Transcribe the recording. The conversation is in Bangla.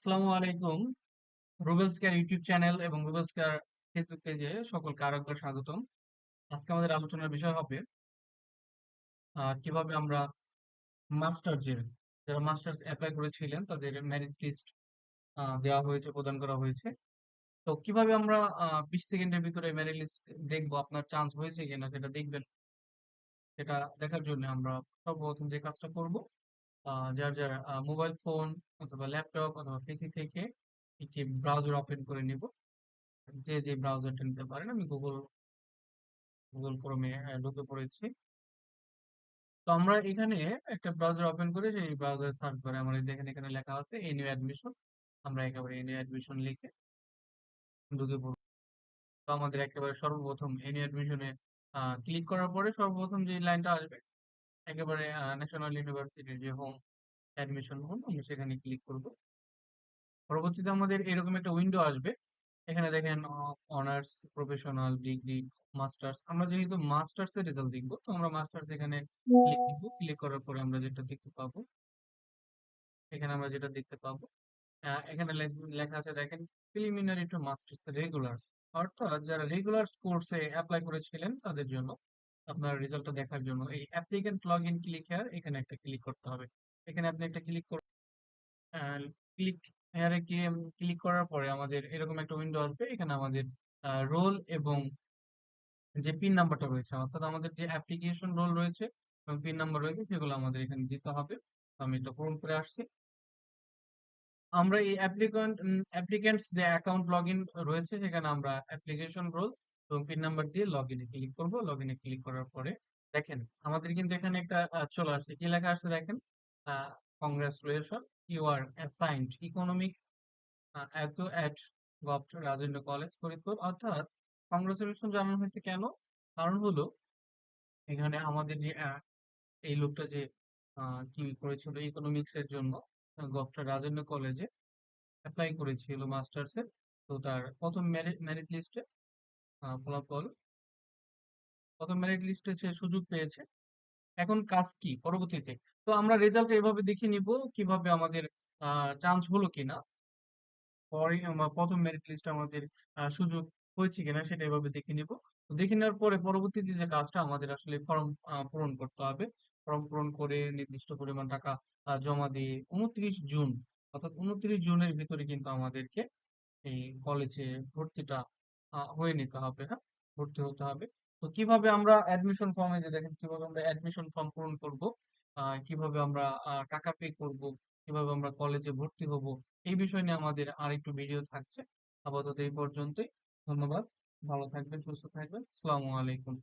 আসসালামু আলাইকুম। রুবেলস কেয়ার ইউটিউব চ্যানেল এবং রুবেলস কেয়ার ফেসবুক পেজে সকলকে আরও একবার স্বাগতম। আজকে আমাদের আলোচনার বিষয় হবে কীভাবে আমরা মাস্টার্সের যারা মাস্টার্স অ্যাপ্লাই করেছিলেন তাদের মেরিট লিস্ট দেওয়া হয়েছে, প্রদান করা হয়েছে। তো কীভাবে আমরা বিশ সেকেন্ডের ভিতরে মেরিট লিস্ট দেখব, আপনার চান্স হয়েছে কিনা সেটা দেখবেন। সেটা দেখার জন্য আমরা সর্বপ্রথম যে কাজটা করব যার যার মোবাইল ফোন অথবা ল্যাপটপ অথবা পিসি থেকে একটি ব্রাউজার ওপেন করে নিব। যে যে ব্রাউজারটা নিতে পারেন, আমি গুগল গুগল ক্রোমে ঢুকে পড়েছি। তো আমরা এখানে একটা ব্রাউজার ওপেন করে সেই ব্রাউজার সার্চ করে আমরা দেখেন এখানে লেখা আছে, এনইউ অ্যাডমিশন। আমরা একেবারে এনইউ অ্যাডমিশন লিখে ঢুকে পড়ব তো আমাদের একেবারে সর্বপ্রথম এনইউ অ্যাডমিশনে ক্লিক করার পরে সর্বপ্রথম যে লাইনটা আসবে একেবারে ন্যাশনাল ইউনিভার্সিটির যে হোম অ্যাডমিশন হোম আমরা সেখানে ক্লিক করব। পরবর্তীতে আমাদের এরকম একটা উইন্ডো আসবে। এখানে দেখেন অনার্স প্রফেশনাল ডিগ্রি মাস্টার্স আমরা যেহেতু মাস্টার্স এর রেজাল্ট দেখব, তো আমরা মাস্টার্স এখানে ক্লিক দিব ক্লিক করার পরে আমরা যেটা দেখতে পাবো, এখানে আমরা যেটা দেখতে পাবো এখানে লেখা আছে দেখেন প্রিলিমিনারি টু মাস্টার্স রেগুলার অর্থাৎ যারা রেগুলার কোর্সে অ্যাপ্লাই করেছিলেন তাদের জন্য আপনার রেজাল্টটা দেখার জন্য। এই applicant log in click here এখানে একটা ক্লিক করতে হবে। এখানে আপনি একটা ক্লিক ক্লিক হেয়ারে ক্লিক করার পরে আমাদের এরকম একটা উইন্ডো আসবে। এখানে আমাদের রোল এবং যে পিন নাম্বারটা রয়েছে, অর্থাৎ আমাদের যে অ্যাপ্লিকেশন রোল রয়েছে এবং পিন নাম্বার রয়েছে, সেগুলো আমাদের এখানে দিতে হবে। আমি এটা পূরণ করে আসছি। আমরা এই অ্যাপ্লিকেন্ট অ্যাপ্লিকেন্টস যে অ্যাকাউন্ট লগ ইন রয়েছে, সেখানে আমরা অ্যাপ্লিকেশন রোল এবং পিন নাম্বার দিয়ে লগ ইনে ক্লিক করব। লগ ইনে ক্লিক করার পরে দেখেন, আমাদের কিন্তু এখানে একটা চলে আসছে। কি লেখা আসছে দেখেন? Congratulation you are assigned economics এত at govt Rajendra college Faridpur অর্থাৎ কংগ্রেচুলেশন জানানো হয়েছে কেন? কারণ হলো, এখানে আমাদের যে এই লোকটা যে কি করেছিল ইকোনমিক্স এর জন্য গভট রাজেন্দ্র কলেজে অ্যাপ্লাই করেছিল মাস্টার্স এর। তো তার প্রথম মেরিট লিস্টে ফলাফল। প্রথম মেরিট লিস্টে সে সুযোগ পেয়েছে। এখন কাজ কি পরবর্তীতে? তো আমরা রেজাল্ট এভাবে দেখে নিব কীভাবে আমাদের চান্স হলো কিনা। পরে প্রথম মেরিট লিস্ট আমাদের সুযোগ হয়েছে কিনা সেটা এভাবে দেখে নিব। দেখে নেওয়ার পরে পরবর্তীতে যে কাজটা আমাদের আসলে ফর্ম পূরণ করতে হবে। ফর্ম পূরণ করে নির্দিষ্ট পরিমাণ টাকা জমা দিয়ে উনত্রিশ জুন, অর্থাৎ উনত্রিশ জুনের ভিতরে কিন্তু আমাদেরকে এই কলেজে ভর্তিটা হয়ে নিতে হবে হ্যাঁ? ভর্তি হতে হবে। তো কীভাবে আমরা অ্যাডমিশন ফর্মে যে দেখেন কীভাবে আমরা অ্যাডমিশন ফর্ম পূরণ করব কীভাবে আমরা টাকা পে করব, কীভাবে আমরা কলেজে ভর্তি হব, এই বিষয় নিয়ে আমাদের আরেকটু ভিডিও থাকছে। আপাতত এই পর্যন্তই। ধন্যবাদ। ভালো থাকবেন, সুস্থ থাকবেন। আসসালামু আলাইকুম।